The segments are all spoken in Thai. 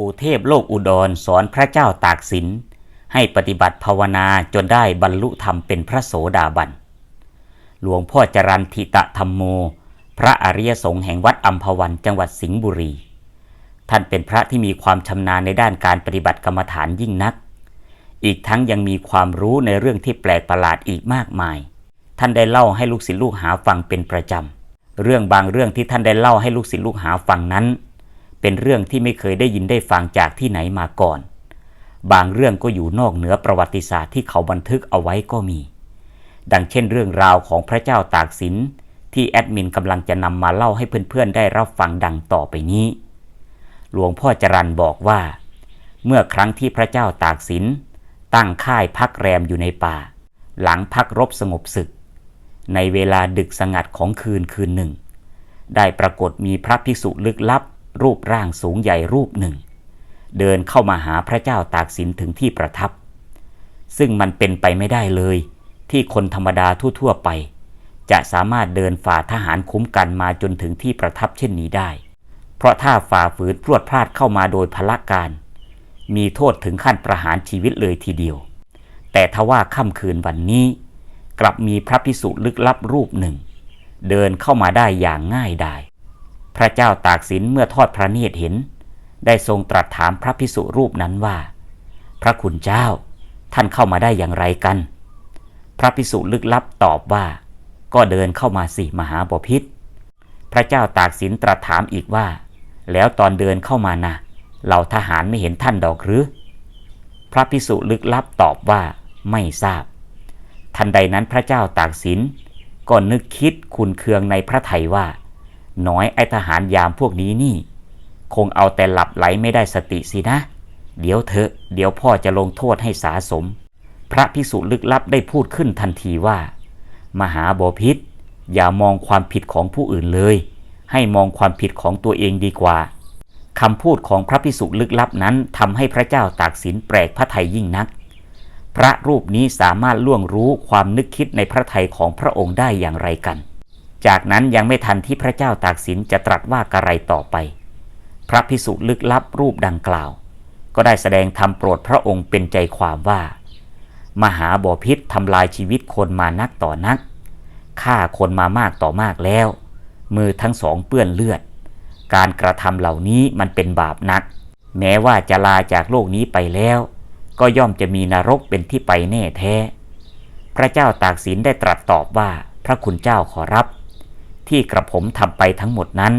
ปู่เทพโลกอุดรสอนพระเจ้าตากสิน ให้ปฏิบัติภาวนาจนได้บรรลุธรรมเป็นพระโสดาบัน หลวงพ่อจรันทิตะธรรมโม พระอริยสงฆ์แห่งวัดอัมพวันจังหวัดสิงห์บุรี ท่านเป็นพระที่มีความชำนาญในด้านการปฏิบัติกรรมฐานยิ่งนัก อีกทั้งยังมีความรู้ในเรื่องที่แปลกประหลาดอีกมากมาย ท่านได้เล่าให้ลูกศิษย์ลูกหาฟังเป็นประจำ เรื่องบางเรื่องที่ท่านได้เล่าให้ลูกศิษย์ลูกหาฟังนั้น เป็นเรื่องที่ไม่เคยได้ยินได้ฟังจากที่ไหนมาก่อน บางเรื่องก็อยู่นอกเหนือประวัติศาสตร์ที่เขาบันทึกเอาไว้ก็มี ดังเช่นเรื่องราวของพระเจ้าตากสินที่แอดมินกำลังจะนำมาเล่าให้เพื่อนๆ ได้รับฟังดังต่อไปนี้ หลวงพ่อจรันบอกว่า เมื่อครั้งที่พระเจ้าตากสินตั้งค่ายพักแรมอยู่ในป่า หลังพักรบสงบศึก ในเวลาดึกสงัดของคืนคืนหนึ่ง ได้ปรากฏมีพระภิกษุลึกลับ รูปร่างสูงใหญ่รูปหนึ่ง เดินเข้ามาหาพระเจ้าตากสินถึงที่ประทับ ซึ่งมันเป็นไปไม่ได้เลย ที่คนธรรมดาทั่วๆไป จะสามารถเดินฝ่าทหารคุ้มกันมาจนถึงที่ประทับเช่นนี้ได้ เพราะถ้าฝ่าฝืนพรวดพลาดเข้ามาโดยพละการ มีโทษถึงขั้นประหารชีวิตเลยทีเดียว แต่ทว่าค่ำคืนวันนี้ กลับมีพระพิสุลึกลับรูปหนึ่ง เดินเข้ามาได้อย่างง่ายดาย พระเจ้าตากสินเมื่อทอดพระเนตรเห็น ได้ทรงตรัสถามพระพิสุรูปนั้นว่า พระคุณเจ้า ท่านเข้ามาได้อย่างไรกัน พระพิสุลึกลับตอบว่า ก็เดินเข้ามาสิมหาบพิษพระเจ้าตากสินตรัสถามอีกว่า แล้วตอนเดินเข้ามานะเหล่าทหารไม่เห็นท่านดอกหรือ พระพิสุลึกลับตอบว่าไม่ทราบ ทันใดนั้นพระเจ้าตากสินก็นึกคิดคุณเคืองในพระไทยว่า น้อยไอทหารยามพวกนี้นี่ คงเอาแต่หลับไหลไม่ได้สติสินะ เดี๋ยวเถอะเดี๋ยวพ่อจะลงโทษให้สาสม พระพิสุลึกลับได้พูดขึ้นทันทีว่า มหาบพิษอย่ามองความผิดของผู้อื่นเลย ให้มองความผิดของตัวเองดีกว่าคำพูดของพระพิสุลึกลับนั้นทำให้พระเจ้าตากสินแปลกพระไทยยิ่งนัก พระรูปนี้สามารถล่วงรู้ความนึกคิดในพระไทยของพระองค์ได้อย่างไรกัน จากนั้นยังไม่ทันที่พระเจ้าตากสินจะตรัสว่ากระไรต่อไป พระพิสุลึกลับรูปดังกล่าว ก็ได้แสดงธรรมโปรดพระองค์เป็นใจความว่า มหาบ่อพิษทำลายชีวิตคนมานักต่อนักฆ่าคนมามากต่อมากแล้ว มือทั้งสองเปื้อนเลือด การกระทำเหล่านี้มันเป็นบาปนัก แม้ว่าจะลาจากโลกนี้ไปแล้ว ก็ย่อมจะมีนรกเป็นที่ไปแน่แท้ พระเจ้าตากสินได้ตรัสตอบว่าพระคุณเจ้าขอรับ ที่กระผมทำไปทั้งหมดนั้น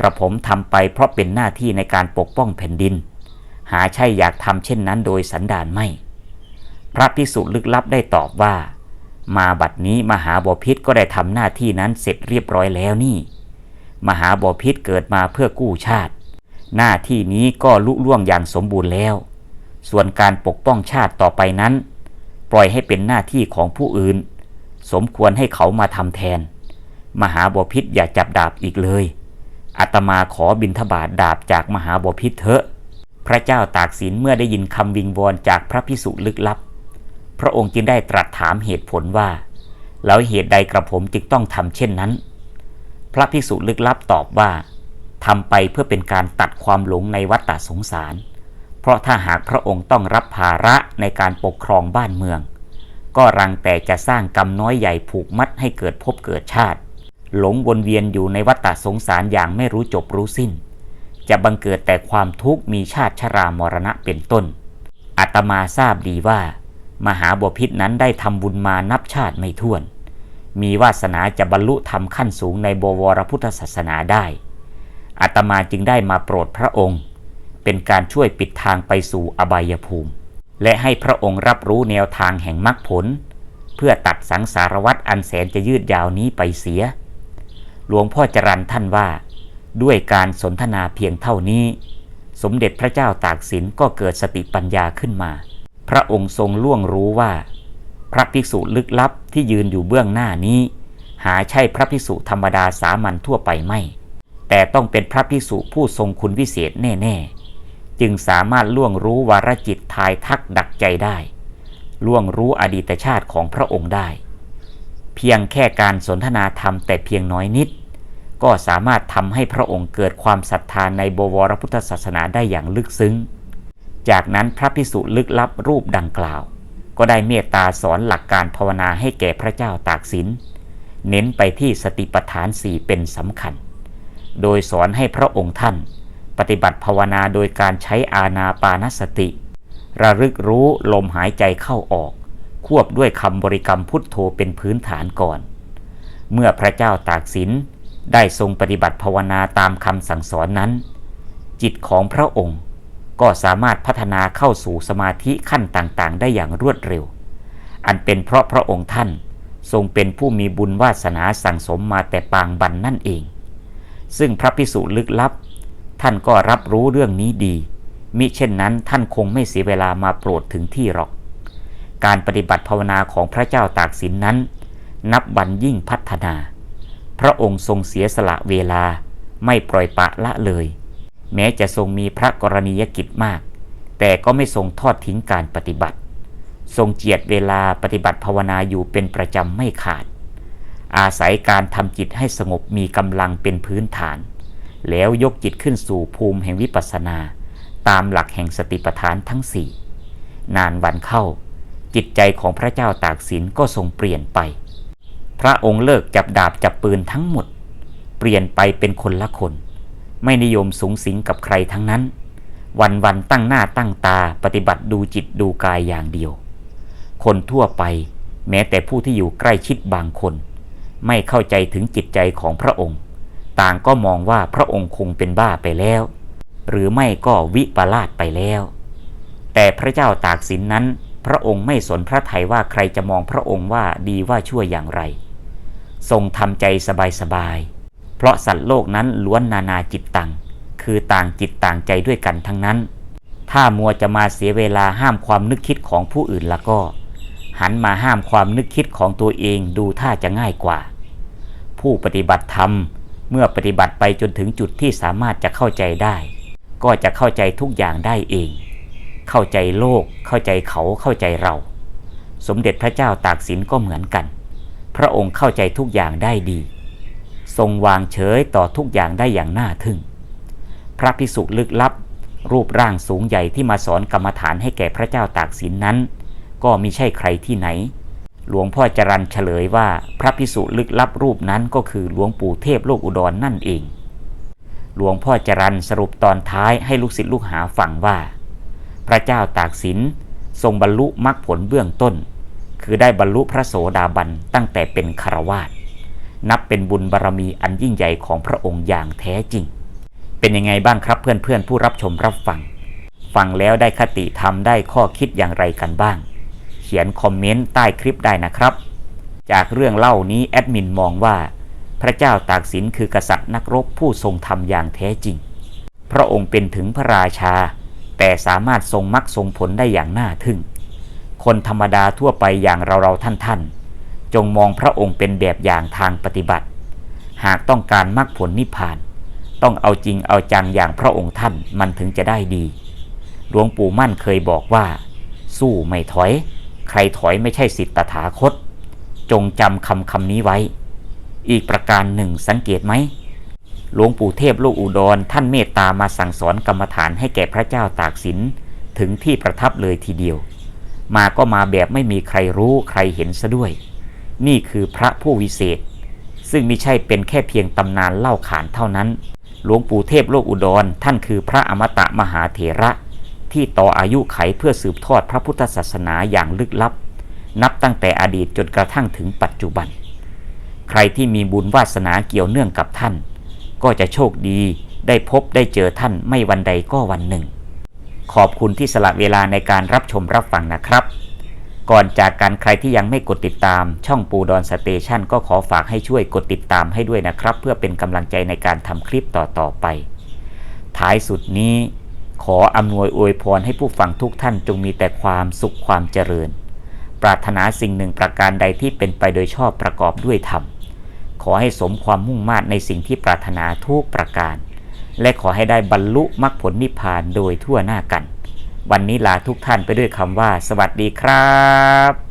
กระผมทำไปเพราะเป็นหน้าที่ในการปกป้องแผ่นดิน หาใช่อยากทำเช่นนั้นโดยสันดานไม่ พระพิสุลึกลับได้ตอบว่า มาบัดนี้มหาบพิษก็ได้ทำหน้าที่นั้นเสร็จเรียบร้อยแล้วนี่ มหาบพิษเกิดมาเพื่อกู้ชาติ หน้าที่นี้ก็ลุล่วงอย่างสมบูรณ์แล้ว ส่วนการปกป้องชาติต่อไปนั้น ปล่อยให้เป็นหน้าที่ของผู้อื่น สมควรให้เขามาทำแทน มหาบพิษอย่าจับดาบอีกเลย อาตมาขอบินทบาทดาบจากมหาบพิษเถอะ พระเจ้าตากสินเมื่อได้ยินคำวิงวอนจากพระพิสุลึกลับ พระองค์จึงได้ตรัสถามเหตุผลว่า แล้วเหตุใดกระผมจึงต้องทำเช่นนั้น พระพิสุลึกลับตอบว่าทำไปเพื่อเป็นการตัดความหลงในวัฏฏสงสาร เพราะถ้าหากพระองค์ต้องรับภาระในการปกครองบ้านเมือง ก็รังแต่จะสร้างกรรมน้อยใหญ่ผูกมัดให้เกิดภพเกิดชาติ หลงวนเวียนอยู่ในวัฏฏสงสารอย่างไม่รู้จบรู้สิ้น จะบังเกิดแต่ความทุกข์มีชาติชรามรณะเป็นต้น อาตมาทราบดีว่า มหาบพิษนั้นได้ทำบุญมานับชาติไม่ถ้วน มีวาสนาจะบรรลุธรรมขั้นสูงในบวรพุทธศาสนาได้ อาตมาจึงได้มาโปรดพระองค์ เป็นการช่วยปิดทางไปสู่อบายภูมิ และให้พระองค์รับรู้แนวทางแห่งมรรคผล เพื่อตัดสังสารวัฏอันแสนจะยืดยาวนี้ไปเสีย หลวงพ่อจรันท่านว่า ด้วยการสนทนาเพียงเท่านี้ สมเด็จพระเจ้าตากสินก็เกิดสติปัญญาขึ้นมา พระองค์ทรงล่วงรู้ว่า พระภิกษุลึกลับที่ยืนอยู่เบื้องหน้านี้ หาใช่พระภิกษุธรรมดาสามัญทั่วไปไม่ แต่ต้องเป็นพระภิกษุผู้ทรงคุณวิเศษแน่ ๆ จึงสามารถล่วงรู้วารจิตทายทักดักใจได้ล่วงรู้อดีตชาติของพระองค์ได้ เพียงแค่การสนทนาธรรมแต่เพียงน้อยนิด ก็สามารถทำให้พระองค์เกิดความศรัทธานในบวรพุทธศาสนาได้อย่างลึกซึ้ง จากนั้นพระพิสุลึกลับรูปดังกล่าว ก็ได้เมตตาสอนหลักการภาวนาให้แก่พระเจ้าตากสิน เน้นไปที่สติปัฏฐานสี่เป็นสำคัญ โดยสอนให้พระองค์ท่าน ปฏิบัติภาวนาโดยการใช้อาณาปานสติ ระลึกรู้ลมหายใจเข้าออก ควบด้วยคำบริกรรมพุทโธเป็นพื้นฐานก่อน เมื่อพระเจ้าตากสินได้ทรงปฏิบัติภาวนาตามคำสั่งสอนนั้น จิตของพระองค์ก็สามารถพัฒนาเข้าสู่สมาธิขั้นต่างๆ ได้อย่างรวดเร็ว อันเป็นเพราะพระองค์ท่านทรงเป็นผู้มีบุญวาสนาสั่งสมมาแต่ปางบันนั่นเอง ซึ่งพระพิสุลึกลับ ท่านก็รับรู้เรื่องนี้ดี มิเช่นนั้นท่านคงไม่เสียเวลามาโปรดถึงที่หรอก การปฏิบัติภาวนาของพระเจ้าตากสินนั้น นับวันยิ่งพัฒนา พระองค์ทรงเสียสละเวลาไม่ปล่อยปะละเลย แม้จะทรงมีพระกรณียกิจมาก แต่ก็ไม่ทรงทอดทิ้งการปฏิบัติ ทรงเจียดเวลาปฏิบัติภาวนาอยู่เป็นประจำไม่ขาด อาศัยการทำจิตให้สงบมีกำลังเป็นพื้นฐาน แล้วยกจิตขึ้นสู่ภูมิแห่งวิปัสสนา ตามหลักแห่งสติปัฏฐานทั้งสี่นานวันเข้า จิตใจของพระเจ้าตากสินก็ทรงเปลี่ยนไป พระองค์เลิกจับดาบจับปืนทั้งหมด เปลี่ยนไปเป็นคนละคน ไม่นิยมสูงสิงกับใครทั้งนั้น วันวันตั้งหน้าตั้งตาปฏิบัติดูจิตดูกายอย่างเดียว คนทั่วไปแม้แต่ผู้ที่อยู่ใกล้ชิดบางคน ไม่เข้าใจถึงจิตใจของพระองค์ ต่างก็มองว่าพระองค์คงเป็นบ้าไปแล้ว หรือไม่ก็วิปลาสไปแล้ว แต่พระเจ้าตากสินนั้น พระองค์ไม่สนพระไทยว่าใครจะมองพระองค์ว่าดีว่าชั่วอย่างไร ทรงทำใจสบายๆ เพราะสัตว์โลกนั้นล้วนนานาจิตตัง คือต่างจิตต่างใจด้วยกันทั้งนั้น ถ้ามัวจะมาเสียเวลาห้ามความนึกคิดของผู้อื่นแล้วก็ หันมาห้ามความนึกคิดของตัวเองดูท่าจะง่ายกว่า ผู้ปฏิบัติธรรมเมื่อปฏิบัติไปจนถึงจุดที่สามารถจะเข้าใจได้ ก็จะเข้าใจทุกอย่างได้เอง เข้าใจโลก เข้าใจเขาเข้าใจเรา สมเด็จพระเจ้าตากสินก็เหมือนกัน พระองค์เข้าใจทุกอย่างได้ดี ทรงวางเฉยต่อทุกอย่างได้อย่างน่าทึ่ง พระพิสุลึกลับ รูปร่างสูงใหญ่ที่มาสอนกรรมฐานให้แก่พระเจ้าตากสินนั้น ก็มิใช่ใครที่ไหน หลวงพ่อจรันเฉลยว่าพระพิสุลึกลับรูปนั้นก็คือหลวงปู่เทพโลกอุดรนนั่นเองหลวงพ่อจรันสรุปตอนท้ายให้ลูกศิษย์ลูกหาฟังว่า พระเจ้าตากสินทรงบรรลุมรรคผลเบื้องต้น คือได้บรรลุพระโสดาบันตั้งแต่เป็นคารวาสนับเป็นบุญบารรมีอันยิ่งใหญ่ของพระองค์อย่างแท้จริง เป็นยังไงบ้างครับเพื่อนๆผู้รับชมรับฟัง ฟังแล้วได้คติธรรมได้ข้อคิดอย่างไรกันบ้าง เขียนคอมเมนต์ใต้คลิปได้นะครับ จากเรื่องเล่านี้แอดมินมองว่า พระเจ้าตากสินคือกษัตริย์นักรบผู้ทรงธรรมอย่างแท้จริง พระองค์เป็นถึงพระราชา แต่สามารถทรงมรรคทรงผลได้อย่างน่าทึ่ง คนธรรมดาทั่วไปอย่างเราเราท่านท่านๆ จงมองพระองค์เป็นแบบอย่างทางปฏิบัติ หากต้องการมรรคผลนิพพาน ต้องเอาจริงเอาจังอย่างพระองค์ท่านมันถึงจะได้ดี หลวงปู่มั่นเคยบอกว่า สู้ไม่ถอย ใครถอยไม่ใช่สิทธิตถาคต จงจำคำคำนี้ไว้ อีกประการหนึ่งสังเกตไหม หลวงปู่เทพลูกอุดร ท่านเมตตามาสั่งสอนกรรมฐานให้แก่พระเจ้าตากสินถึงที่ประทับเลยทีเดียว มาก็มาแบบไม่มีใครรู้ใครเห็นซะด้วย นี่คือพระผู้วิเศษ ซึ่งไม่ใช่เป็นแค่เพียงตำนานเล่าขานเท่านั้น หลวงปู่เทพโลกอุดร ท่านคือพระอมตะมหาเถระ ที่ต่ออายุไขเพื่อสืบทอดพระพุทธศาสนาอย่างลึกลับ นับตั้งแต่อดีตจนกระทั่งถึงปัจจุบัน ใครที่มีบุญวาสนาเกี่ยวเนื่องกับท่าน ก็จะโชคดีได้พบได้เจอท่านไม่วันใดก็วันหนึ่ง ขอบคุณที่สละเวลาในการรับชมรับฟังนะครับ ก่อนจากการใครที่ยังไม่กดติดตามช่องปูดอนสเตชันก็ขอฝากให้ช่วยกดติดตามให้ด้วยนะครับ เพื่อเป็นกำลังใจในการทำคลิปต่อๆไป ท้ายสุดนี้ขออำนวยอวยพรให้ผู้ฟังทุกท่านจงมีแต่ความสุขความเจริญ ปรารถนาสิ่งหนึ่งประการใดที่เป็นไปโดยชอบประกอบด้วยธรรม ขอให้สมความมุ่งมา่ในสิ่งที่ปรารถนาทุกประการ และขอให้ได้บรรลุมรรคผลนิพพานโดยทั่วหน้ากัน วันนี้ลาทุกท่านไปด้วยคำว่า สวัสดีครับ